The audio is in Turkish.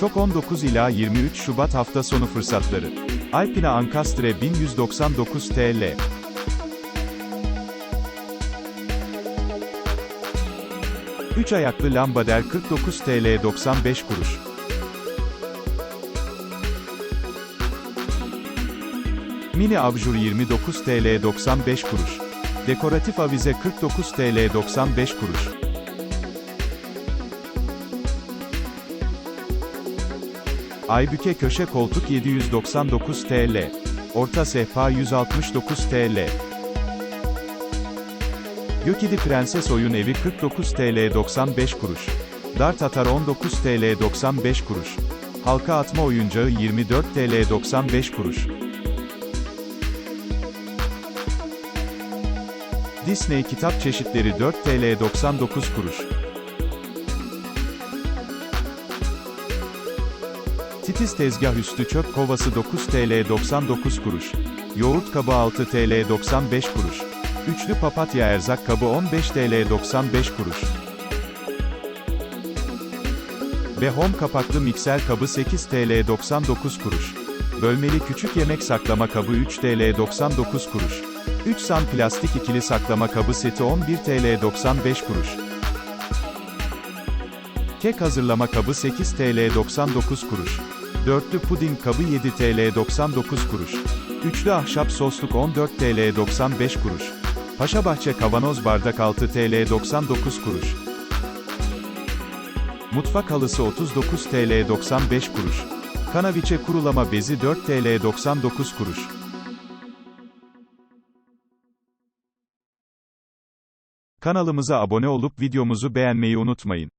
Şok 19 ila 23 Şubat hafta sonu fırsatları. Alpina Ankastre 1199 TL. Üç ayaklı lambader 49 TL 95 kuruş. Mini abjur 29 TL 95 kuruş. Dekoratif avize 49 TL 95 kuruş. Aybüke köşe koltuk 799 TL. Orta sehpa 169 TL. Gökidi Prenses Oyun Evi 49 TL 95 kuruş. Dart Atar 19 TL 95 kuruş. Halka atma oyuncağı 24 TL 95 kuruş. Disney kitap çeşitleri 4 TL 99 kuruş. Titiz tezgah üstü çöp kovası 9 TL 99 kuruş. Yoğurt kabı 6 TL 95 kuruş. Üçlü papatya erzak kabı 15 TL 95 kuruş. Ve home kapaklı mikser kabı 8 TL 99 kuruş. Bölmeli küçük yemek saklama kabı 3 TL 99 kuruş. 3 sam plastik ikili saklama kabı seti 11 TL 95 kuruş. Kek hazırlama kabı 8 TL 99 kuruş. Dörtlü puding kabı 7 TL 99 kuruş. Üçlü ahşap sosluk 14 TL 95 kuruş. Paşabahçe kavanoz bardak 6 TL 99 kuruş. Mutfak halısı 39 TL 95 kuruş. Kanaviçe kurulama bezi 4 TL 99 kuruş. Kanalımıza abone olup videomuzu beğenmeyi unutmayın.